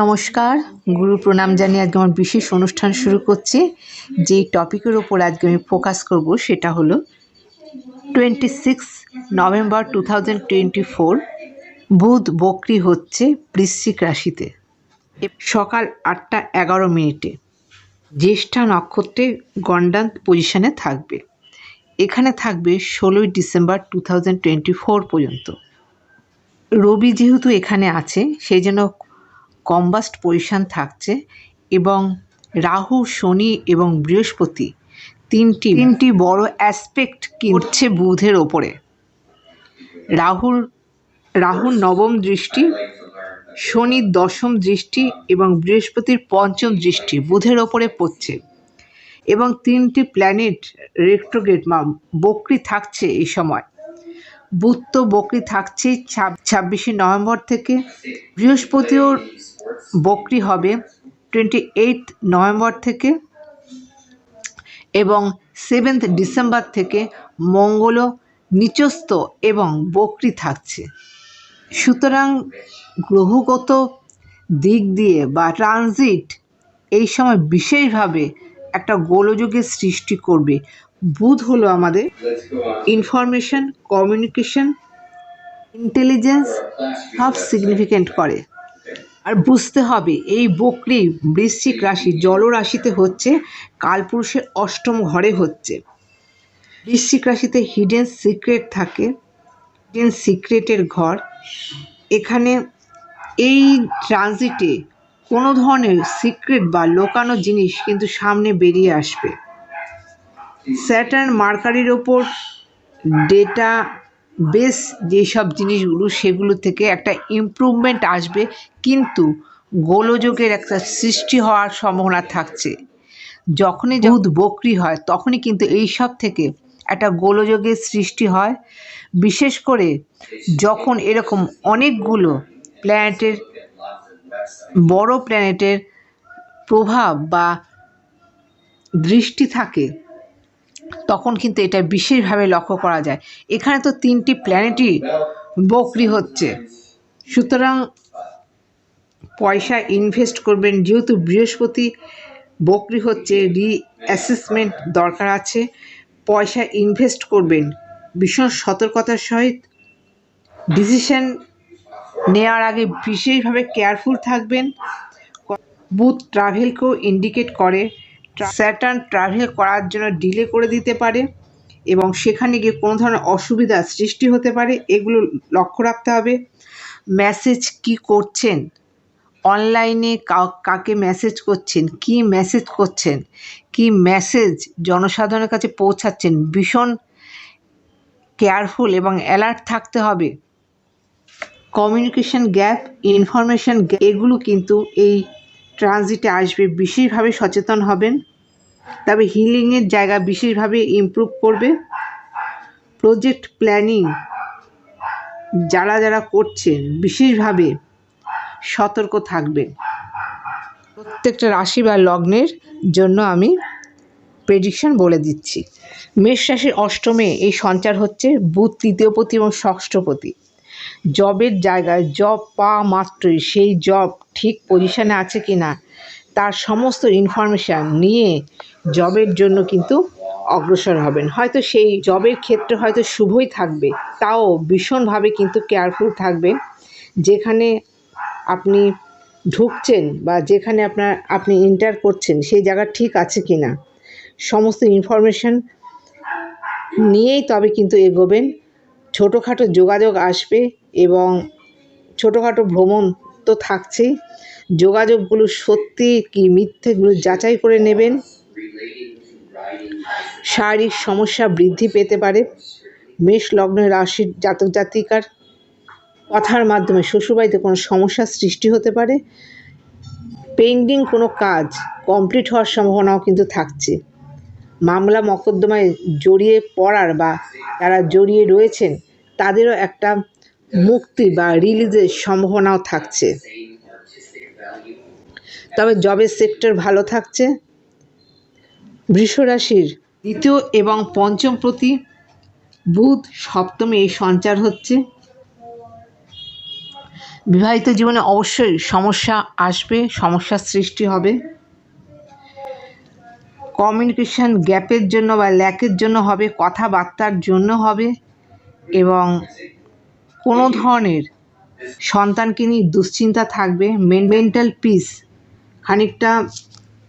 নমস্কার, গুরু প্রণাম জানিয়ে আজকে আমার বিশেষ অনুষ্ঠান শুরু করছি। যেই টপিকের ওপর আজকে আমি ফোকাস করব সেটা হলো twenty six November two thousand twenty four Budh বকরি হচ্ছে বৃশ্চিক রাশিতে। সকাল আটটা এগারো মিনিটে জ্যেষ্ঠা নক্ষত্রে গন্ডান পজিশনে থাকবে। এখানে থাকবে ষোলোই December two thousand twenty four পর্যন্ত। রবি যেহেতু এখানে আছে সেই জন্য কম্বাস্ট পজিশন থাকছে এবং রাহু শনি এবং বৃহস্পতি তিনটি তিনটি বড় অ্যাসপেক্ট কিনছে বুধের ওপরে। রাহুর রাহুর নবম দৃষ্টি শনির দশম দৃষ্টি এবং বৃহস্পতির পঞ্চম দৃষ্টি বুধের ওপরে পড়ছে। এবং তিনটি প্ল্যানেট রেক্টোগেট বা বকরি থাকছে এই সময়। বুধ তো বকরি থাকছে ছাব্বিশে নভেম্বর থেকে। বৃহস্পতিও বকরি হবে টোয়েন্টি এইট নভেম্বর থেকে এবং সেভেন্থ ডিসেম্বর থেকে মঙ্গলও নিচস্থ এবং বকরি থাকছে। সুতরাং গ্রহগত দিক দিয়ে বা ট্রানজিট এই সময় বিশেষভাবে একটা গোলযোগের সৃষ্টি করবে। বুধ হলো আমাদের ইনফরমেশন কমিউনিকেশন ইন্টেলিজেন্স সব সিগনিফিকেন্ট করে। আর বুঝতে হবে, এই বকরি বৃশ্চিক রাশি জলরাশিতে হচ্ছে, কালপুরুষের অষ্টম ঘরে হচ্ছে। বৃশ্চিক রাশিতে হিডেন সিক্রেট থাকে হিডেন সিক্রেটের ঘর। এখানে এই ট্রানজিটে কোনো ধরনের সিক্রেট বা লোকানো জিনিস কিন্তু সামনে বেরিয়ে আসবে। স্যাটার্ন মার্কারির ওপর ডেটা বেস যেসব জিনিসগুলো সেগুলো থেকে একটা ইমপ্রুভমেন্ট আসবে। কিন্তু গোলযোগের একটা সৃষ্টি হওয়ার সম্ভাবনা থাকছে। যখনই দুধ বকরি হয় তখনই কিন্তু এই সব থেকে একটা গোলযোগের সৃষ্টি হয়। বিশেষ করে যখন এরকম অনেকগুলো প্ল্যানেটের বড় প্ল্যানেটের প্রভাব বা দৃষ্টি থাকে তখন কিন্তু এটা বিশেষভাবে লক্ষ্য করা যায়। এখানে তো তিনটি প্ল্যানেটই বকরি হচ্ছে। সুতরাং পয়সা ইনভেস্ট করবেন, যেহেতু বৃহস্পতি বকরি হচ্ছে রি অ্যাসেসমেন্ট দরকার আছে। পয়সা ইনভেস্ট করবেন, ভীষণ সতর্কতার সহিত। ডিসিশন নেওয়ার আগে বিশেষভাবে কেয়ারফুল থাকবেন। বুথ ট্রাভেলকেও ইন্ডিকেট করে। স্যাটার্ন ট্রাভেল করার জন্য ডিলে করে দিতে পারে এবং সেখানে গিয়ে কোনো ধরনের অসুবিধা সৃষ্টি হতে পারে, এগুলো লক্ষ্য রাখতে হবে। মেসেজ কি করছেন? অনলাইনে কাকে মেসেজ করছেন? কি মেসেজ করছেন? কি মেসেজ জনসাধারণের কাছে পৌঁছাচ্ছেন? ভীষণ কেয়ারফুল এবং অ্যালার্ট থাকতে হবে। কমিউনিকেশন গ্যাপ ইনফরমেশন এগুলো কিন্তু এই ট্রানজিটে আসবে, বিশেষভাবে সচেতন হবেন। তবে হিলিংয়ের জায়গা বিশেষভাবে ইমপ্রুভ করবে। প্রজেক্ট প্ল্যানিং যারা যারা করছেন, বিশেষভাবে সতর্ক থাকবেন। প্রত্যেকটা রাশি বা লগ্নের জন্য আমি প্রেডিকশন বলে দিচ্ছি। মেষ রাশির অষ্টমে এই সঞ্চার হচ্ছে বুধ তৃতীয়পতি এবং ষষ্ঠপতি জবের জায়গায় জব পাওয়া মাত্রই সেই জব ঠিক পজিশানে আছে কি না তার সমস্ত ইনফরমেশান নিয়ে জবের জন্য কিন্তু অগ্রসর হবেন। হয়তো সেই জবের ক্ষেত্রে হয়তো শুভই থাকবে, তাও ভীষণভাবে কিন্তু কেয়ারফুল থাকবে যেখানে আপনি ঢুকছেন বা যেখানে আপনার, আপনি এন্টার করছেন, সেই জায়গা ঠিক আছে কি না সমস্ত ইনফরমেশান নিয়েই তবে কিন্তু এগোবেন। ছোটোখাটো যোগাযোগ আসবে এবং ছোটোখাটো ভ্রমণ তো থাকছেই। যোগাযোগগুলো সত্যি কি মিথ্যেগুলো যাচাই করে নেবেন। শারীরিক সমস্যা বৃদ্ধি পেতে পারে। মেষ লগ্নের রাশির জাতক জাতিকার কথার মাধ্যমে শ্বশুরবাড়িতে কোনো সমস্যার সৃষ্টি হতে পারে। পেন্ডিং কোনো কাজ কমপ্লিট হওয়ার সম্ভাবনাও কিন্তু থাকছে। মামলা মকদ্দমায় জড়িয়ে পড়ার বা যারা জড়িয়ে রয়েছেন, তাদেরও একটা মুক্তি বা রিলিজের সম্ভাবনাও থাকছে। তবে জবের সেক্টর ভালো থাকছে। বৃষরাশির দ্বিতীয় এবং পঞ্চম প্রতি বুধ সপ্তমে সঞ্চার হচ্ছে। বিবাহিত জীবনে অবশ্যই সমস্যা আসবে, সমস্যার সৃষ্টি হবে। কমিউনিকেশন গ্যাপের জন্য বা ল্যাকের জন্য হবে, কথাবার্তার জন্য হবে এবং কোনো ধরনের সন্তানকে নিয়ে দুশ্চিন্তা থাকবে মেন্টাল পিস খানিকটা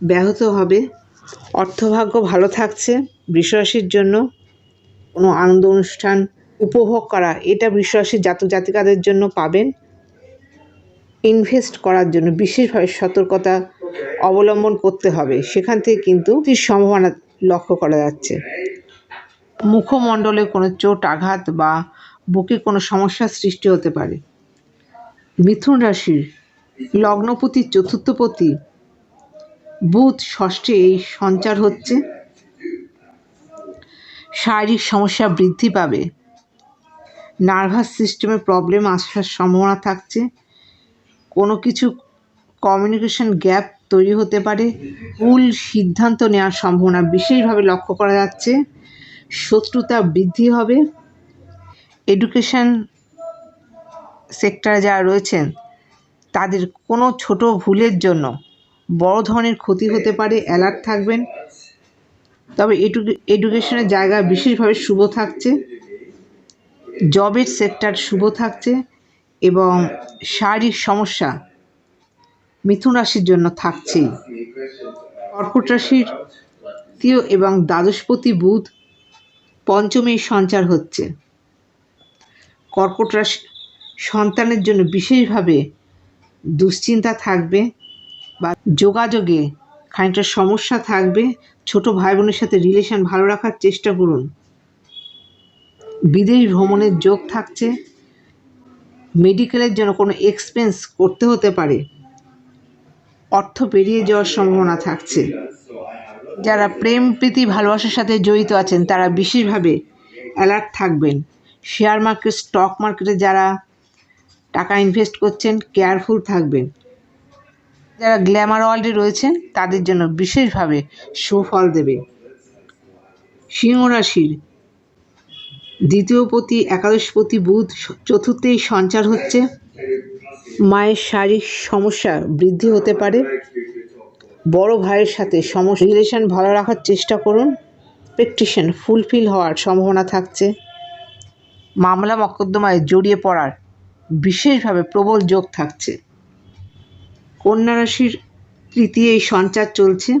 ব্যাহত হবে, অর্থভাগ্য ভালো থাকছে, বৃষরাশির জন্য কোনো আনন্দ অনুষ্ঠান উপভোগ করা, এটা বৃষরাশির জাতক জাতিকাদের জন্য পাবেন। ইনভেস্ট করার জন্য বিশেষভাবে সতর্কতা অবলম্বন করতে হবে, সেখান থেকে কিন্তু সম্ভাবনা লক্ষ্য করা যাচ্ছে। মুখমণ্ডলে কোনো চোট, আঘাত বা বুকে কোনো সমস্যার সৃষ্টি হতে পারে। মিথুন রাশির লগ্নপতি চতুর্থপতি বুধ ষষ্ঠে এই সঞ্চার হচ্ছে। শারীরিক সমস্যা বৃদ্ধি পাবে। নার্ভাস সিস্টেমে প্রবলেম আসার সম্ভাবনা থাকছে। কোনো কিছু কমিউনিকেশন গ্যাপ তৈরি হতে পারে। ভুল সিদ্ধান্ত নেওয়ার সম্ভাবনা বিশেষভাবে লক্ষ্য করা যাচ্ছে। শত্রুতা বৃদ্ধি হবে। এডুকেশন সেক্টরে যারা রয়েছেন, তাদের কোনো ছোট ভুলের জন্য বড় ধরনের ক্ষতি হতে পারে অ্যালার্ট থাকবেন। তবে এডুকেশনের জায়গা বিশেষভাবে শুভ থাকছে জবের সেক্টর শুভ থাকছে এবং শারীরিক সমস্যা মিথুন রাশির জন্য থাকছেই। কর্কট রাশির তৃতীয় এবং দ্বাদশপতি বুধ পঞ্চমী সঞ্চার হচ্ছে। কর্কট রাশি সন্তানের জন্য বিশেষভাবে দুশ্চিন্তা থাকবে বা যোগাযোগে খানিকটা সমস্যা থাকবে। ছোট ভাই বোনের সাথে রিলেশন ভালো রাখার চেষ্টা করুন। বিদেশ ভ্রমণের যোগ থাকছে। মেডিকেলের জন্য কোনো এক্সপেন্স করতে হতে পারে। অর্থ পেরিয়ে যাওয়ার সম্ভাবনা থাকছে। যারা প্রেম, প্রীতি, ভালোবাসার সাথে জড়িত আছেন, তারা বিশেষভাবে অ্যালার্ট থাকবেন। শেয়ার মার্কেট, স্টক মার্কেটে যারা টাকা ইনভেস্ট করছেন কেয়ারফুল থাকবেন। যারা গ্ল্যামার ওয়ার্ল্ডে রয়েছেন, তাদের জন্য বিশেষভাবে সুফল দেবে। সিংহ রাশির দ্বিতীয়পতি একাদশপতি বুধ চতুর্থেই সঞ্চার হচ্ছে। মায়ের শারীরিক সমস্যা বৃদ্ধি হতে পারে। বড় ভাইয়ের সাথে সমস্যা রিলেশন ভালো রাখার চেষ্টা করুন। পেকটিশন ফুলফিল হওয়ার সম্ভাবনা থাকছে। মামলা মকদ্দমায় জড়িয়ে পড়ার বিশেষভাবে প্রবল যোগ থাকছে। কন্যা রাশির তৃতীয় এই সঞ্চার চলছে।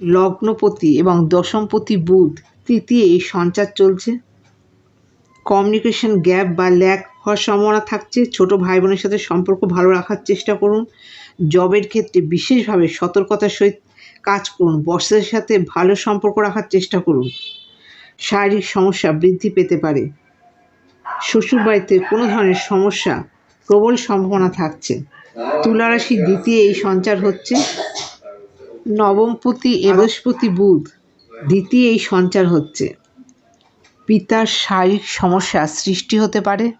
লগ্নপতি এবং দশমপতি বুধ তৃতীয় এই সঞ্চার চলছে। কমিউনিকেশন গ্যাপ বা ল্যাক হওয়ার সম্ভাবনা থাকছে। ছোট ভাই বোনের সাথে সম্পর্ক ভালো রাখার চেষ্টা করুন। জবের ক্ষেত্রে বিশেষভাবে সতর্কতার সহিত কাজ করুন। বসের সাথে ভালো সম্পর্ক রাখার চেষ্টা করুন। শারীরিক সমস্যা বৃদ্ধি পেতে পারে। শ্বশুরবাড়িতে কোনো ধরনের সমস্যা, প্রবল সম্ভাবনা থাকছে। তুলারাশি দ্বিতীয় এই সঞ্চার হচ্ছে। নবমপতি এদশপতি বুধ দ্বিতীয় এই সঞ্চার হচ্ছে। পিতার শারীরিক সমস্যা সৃষ্টি হতে পারে।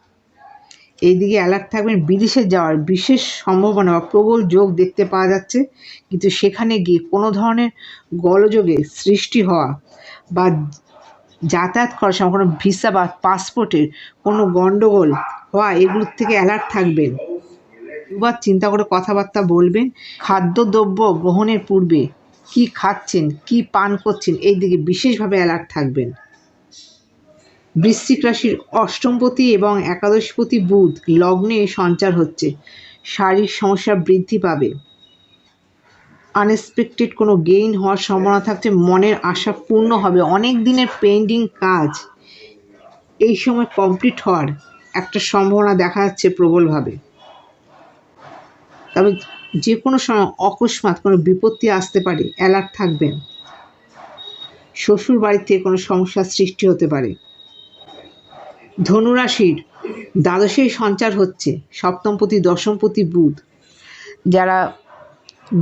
এইদিকে অ্যালার্ট থাকবেন, বিদেশে যাওয়ার বিশেষ সম্ভাবনা বা প্রবল যোগ দেখতে পাওয়া যাচ্ছে। কিন্তু সেখানে গিয়ে কোনো ধরনের গলযোগে সৃষ্টি হওয়া বা যাতায়াত করার সময় কোনো ভিসা বা পাসপোর্টের কোনো গণ্ডগোল হওয়া এগুলোর থেকে অ্যালার্ট থাকবেন। দুবার চিন্তা করে কথাবার্তা বলবেন, খাদ্যদ্রব্য গ্রহণের পূর্বে কি খাচ্ছেন, কি পান করছেন, এই দিকে বিশেষভাবে অ্যালার্ট থাকবেন। বৃশ্চিক রাশির অষ্টমপতি এবং একাদশপতি বুধ লগ্নে সঞ্চার হচ্ছে। শারীরিক সমস্যা বৃদ্ধি পাবে। আনএক্সপেক্টেড কোনো গেইন হওয়ার সম্ভাবনা থাকছে, মনের আশা পূর্ণ হবে। অনেক দিনের পেন্ডিং কাজ, এই সময় কমপ্লিট হওয়ার একটা সম্ভাবনা দেখা যাচ্ছে প্রবলভাবে। তবে যে কোনো সময় অকস্মাৎ কোনো বিপত্তি আসতে পারে অ্যালার্ট থাকবেন। শ্বশুর বাড়িতে কোনো সমস্যার সৃষ্টি হতে পারে। ধনুরাশির দ্বাদশেই সঞ্চার হচ্ছে, সপ্তমপতি, দশমপতি বুধ। যারা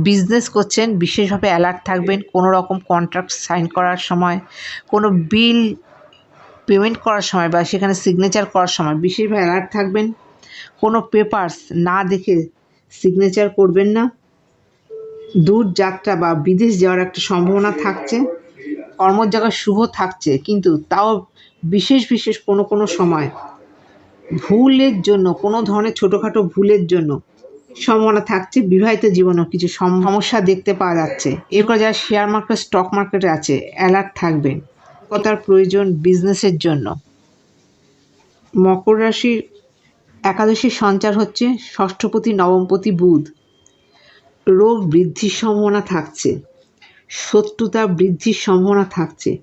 বিজনেস করছেন, বিশেষভাবে অ্যালার্ট থাকবেন, কোনো রকম কন্ট্রাক্ট সাইন করার সময়, কোনো বিল পেমেন্ট করার সময় বা সেখানে সিগনেচার করার সময় বিশেষভাবে অ্যালার্ট থাকবেন। কোনো পেপার্স না দেখে সিগনেচার করবেন না। দূর যাত্রা বা বিদেশ যাওয়ার একটা সম্ভাবনা থাকছে। কর্মর জায়গা শুভ থাকছে, কিন্তু তাও বিশেষ বিশেষ কোনো কোনো সময় ভুলের জন্য, কোনো ধরনের ছোটোখাটো ভুলের জন্য সম্ভাবনা থাকছে, বিবাহিত জীবনেও কিছু সম- সমস্যা দেখতে পাওয়া যাচ্ছে। এরপর যারা শেয়ার মার্কেট স্টক মার্কেটে আছে অ্যালার্ট থাকবেন কথার প্রয়োজন বিজনেসের জন্য। মকর রাশির একাদশীর সঞ্চার হচ্ছে ষষ্ঠপতি, নবমপতি, বুধ। রোগ বৃদ্ধির সম্ভাবনা থাকছে। শত্রুতা বৃদ্ধির সম্ভাবনা থাকছে।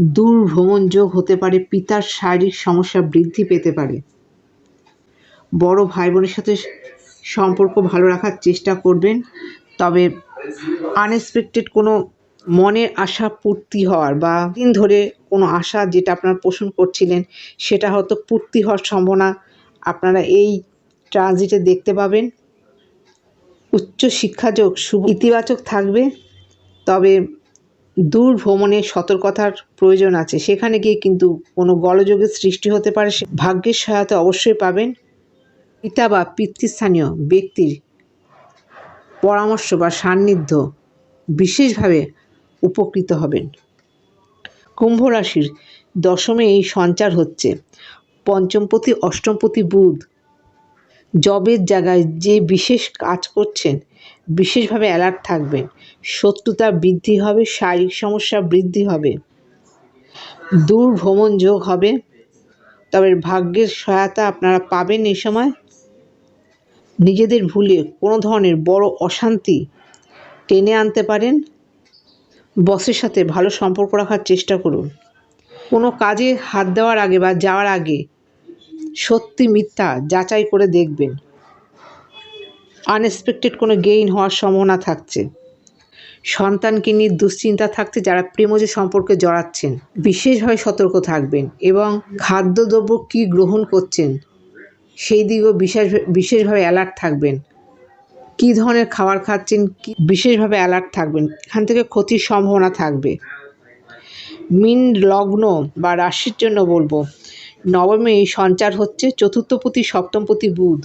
দূর ভ্রমণ যোগ হতে পারে, পিতার শারীরিক সমস্যা বৃদ্ধি পেতে পারে। বড় ভাই বোনের সাথে সম্পর্ক ভালো রাখার চেষ্টা করবেন, তবে আনএক্সপেক্টেড কোনো মনের আশা পূর্তি হওয়ার বা দিন ধরে কোনো আশা যেটা আপনারা পোষণ করছিলেন, সেটা হয়তো পূর্তি হওয়ার সম্ভাবনা আপনারা এই ট্রানজিটে দেখতে পাবেন। উচ্চ শিক্ষাযোগ শুভ ইতিবাচক থাকবে, তবে দূর ভ্রমণে সতর্কতার প্রয়োজন আছে। সেখানে গিয়ে কিন্তু কোনো গলযোগের সৃষ্টি হতে পারে, সে ভাগ্যের সহায়তা অবশ্যই পাবেন। পিতা বা পিতৃস্থানীয় ব্যক্তির পরামর্শ বা সান্নিধ্য বিশেষভাবে উপকৃত হবেন। কুম্ভ রাশির দশমে এই সঞ্চার হচ্ছে। পঞ্চমপতি, অষ্টমপতি বুধ জবের জায়গায় যে বিশেষ কাজ করছেন, বিশেষভাবে অ্যালার্ট থাকবেন। শত্রুতা বৃদ্ধি হবে, শারীরিক সমস্যা বৃদ্ধি হবে। দূর ভ্রমণ যোগ হবে। তবে ভাগ্যের সহায়তা আপনারা পাবেন এই সময়। নিজেদের ভুলে কোনো ধরনের বড় অশান্তি টেনে আনতে পারেন, বসের সাথে ভালো সম্পর্ক রাখার চেষ্টা করুন। কোনো কাজে হাত দেওয়ার আগে বা যাওয়ার আগে সত্যি মিথ্যা যাচাই করে দেখবেন। আনএক্সপেক্টেড কোনো গেইন হওয়ার সম্ভাবনা থাকছে। সন্তানকে নিয়ে দুশ্চিন্তা থাকছে যারা প্রেমজ সম্পর্কে জড়াচ্ছেন। বিশেষভাবে সতর্ক থাকবেন এবং খাদ্যদ্রব্য কী গ্রহণ করছেন সেই দিকেও বিশেষ, বিশেষভাবে অ্যালার্ট থাকবেন। কী ধরনের খাবার খাচ্ছেন, কি, বিশেষভাবে অ্যালার্ট থাকবেন। এখান থেকে ক্ষতির সম্ভাবনা থাকবে। মিন লগ্ন বা রাশির জন্য বলব, নবমে সঞ্চার হচ্ছে চতুর্থপতি সপ্তমপতি বুধ।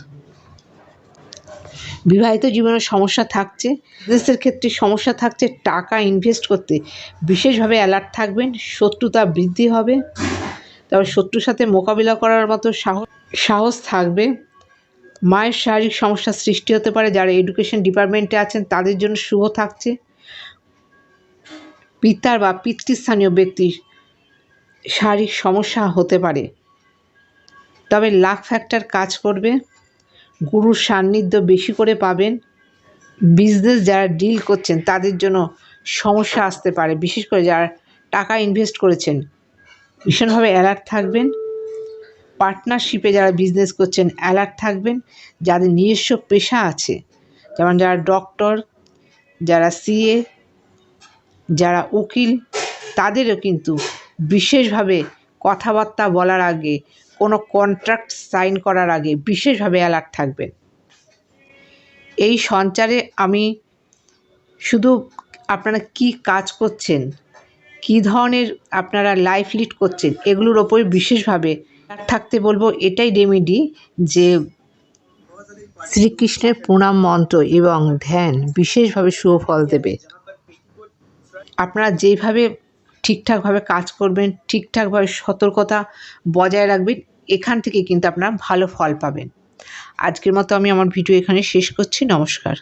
বিবাহিত জীবনের সমস্যা থাকছে বিজনেসের ক্ষেত্রে সমস্যা থাকছে, টাকা ইনভেস্ট করতে বিশেষভাবে অ্যালার্ট থাকবেন, শত্রুতা বৃদ্ধি হবে। তবে শত্রুর সাথে মোকাবিলা করার মতো সাহস সাহস থাকবে। মায়ের শারীরিক সমস্যার সৃষ্টি হতে পারে, যারা এডুকেশন ডিপার্টমেন্টে আছেন, তাদের জন্য শুভ থাকছে। পিতার বা পিতৃস্থানীয় ব্যক্তির শারীরিক সমস্যা হতে পারে। তবে লাক ফ্যাক্টর কাজ করবে। গুরুর সান্নিধ্য বেশি করে পাবেন। বিজনেস যারা ডিল করছেন, তাদের জন্য সমস্যা আসতে পারে। বিশেষ করে যারা টাকা ইনভেস্ট করেছেন, ভীষণভাবে অ্যালার্ট থাকবেন। পার্টনারশিপে যারা বিজনেস করছেন অ্যালার্ট থাকবেন। যাদের নিজস্ব পেশা আছে, যেমন যারা ডক্টর যারা সিএ যারা উকিল, তাদেরও কিন্তু বিশেষভাবে কথাবার্তা বলার আগে, কোনো কন্ট্রাক্ট সাইন করার আগে বিশেষভাবে অ্যালার্ট থাকবেন। এই সঞ্চারে আমি শুধু আপনারা কি কাজ করছেন, কী ধরনের আপনারা লাইফ লিড করছেন, এগুলোর ওপর বিশেষভাবে থাকতে বলব এটাই রেমেডি যে শ্রীকৃষ্ণের প্রণাম মন্ত্র এবং ধ্যান বিশেষভাবে শুভ ফল দেবে। আপনারা যেইভাবে ঠিকঠাকভাবে কাজ করবেন, ঠিকঠাকভাবে সতর্কতা বজায় রাখবেন, এখান থেকে কিন্তু আপনারা ভালো ফল পাবেন। আজকের মতো আমি আমার ভিডিও এখানে শেষ করছি। নমস্কার।